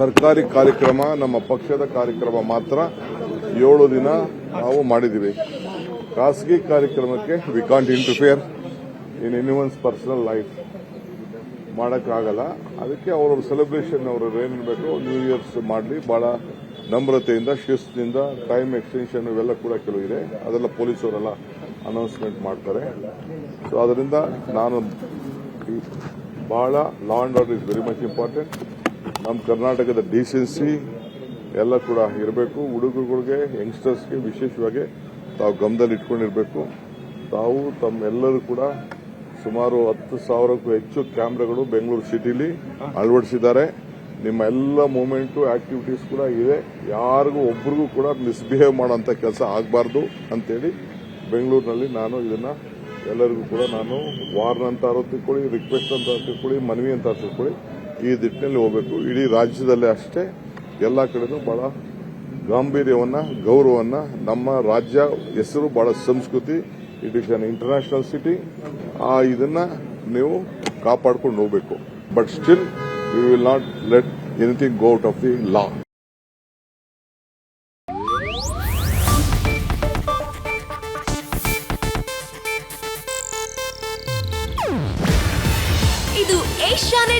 ಸರ್ಕಾರಿ ಕಾರ್ಯಕ್ರಮ, ನಮ್ಮ ಪಕ್ಷದ ಕಾರ್ಯಕ್ರಮ ಮಾತ್ರ ಏಳು ದಿನ ನಾವು ಮಾಡಿದ್ದೀವಿ. ಖಾಸಗಿ ಕಾರ್ಯಕ್ರಮಕ್ಕೆ we can't interfere in anyone's personal life ಮಾಡೋಕ್ಕಾಗಲ್ಲ ಅದಕ್ಕೆ ಅವರವ್ರ ಸೆಲೆಬ್ರೇಷನ್ ಅವರು ಏನಿರಬೇಕು ನ್ಯೂ ಇಯರ್ಸ್ ಮಾಡಲಿ. ಬಹಳ ನಮ್ರತೆಯಿಂದ, ಶಿಸ್ತಿನಿಂದ ಟೈಮ್ ಎಕ್ಸ್ಟೆನ್ಷನ್ ಇವೆಲ್ಲ ಕೂಡ ಕೆಲವು ಇದೆ. ಅದೆಲ್ಲ ಪೊಲೀಸವರೆಲ್ಲ ಅನೌನ್ಸ್ಮೆಂಟ್ ಮಾಡ್ತಾರೆ. ಸೊ ಅದರಿಂದ ನಾನು ಬಹಳ law and order is very much important ನಮ್ಮ ಕರ್ನಾಟಕದ ಡಿಸೆನ್ಸಿ ಎಲ್ಲ ಕೂಡ ಇರಬೇಕು. ಹುಡುಗರುಗಳಿಗೆ ಯಂಗ್ಸ್ಟರ್ಸ್ಗೆ ವಿಶೇಷವಾಗಿ ತಾವು ಗಮನದಲ್ಲಿ ಇಟ್ಕೊಂಡಿರಬೇಕು. ತಾವು ತಮ್ಮೆಲ್ಲರೂ ಕೂಡ ಸುಮಾರು ಹತ್ತು ಸಾವಿರಕ್ಕೂ ಹೆಚ್ಚು ಕ್ಯಾಮ್ರಾಗಳು ಬೆಂಗಳೂರು ಸಿಟಿಲಿ ಅಳವಡಿಸಿದ್ದಾರೆ. ನಿಮ್ಮ ಎಲ್ಲ ಮೂಮೆಂಟು, ಆಕ್ಟಿವಿಟೀಸ್ ಕೂಡ ಇದೆ. ಯಾರಿಗೂ ಒಬ್ರಿಗೂ ಕೂಡ ಮಿಸ್ಬಿಹೇವ್ ಮಾಡೋಂಥ ಕೆಲಸ ಆಗಬಾರ್ದು ಅಂತೇಳಿ ಬೆಂಗಳೂರಿನಲ್ಲಿ ನಾನು ಇದನ್ನ ಎಲ್ಲರಿಗೂ ಕೂಡ ನಾನು ವಾರ್ನ್ ಅಂತ ತಿಳ್ಕೊಳ್ಳಿ ರಿಕ್ವೆಸ್ಟ್ ಅಂತ ತಿಳ್ಕೊಳ್ಳಿ, ಮನವಿ ಅಂತ ತಿಳ್ಕೊಳ್ಳಿ. ಈ ದಿಟ್ಟಿನಲ್ಲಿ ಹೋಗಬೇಕು. ಇಡೀ ರಾಜ್ಯದಲ್ಲೇ ಅಷ್ಟೇ ಎಲ್ಲ ಕಡೆನೂ ಬಹಳ ಗಾಂಭೀರ್ಯವನ್ನ, ಗೌರವವನ್ನ ನಮ್ಮ ರಾಜ್ಯ ಹೆಸರು ಬಹಳ ಸಂಸ್ಕೃತಿ it is an international city ಆ ಇದನ್ನ ನೀವು ಕಾಪಾಡ್ಕೊಂಡು ಹೋಗಬೇಕು. But still we will not let anything go out of the law ಇದು ಏಷ್ಯಾನೆಟ್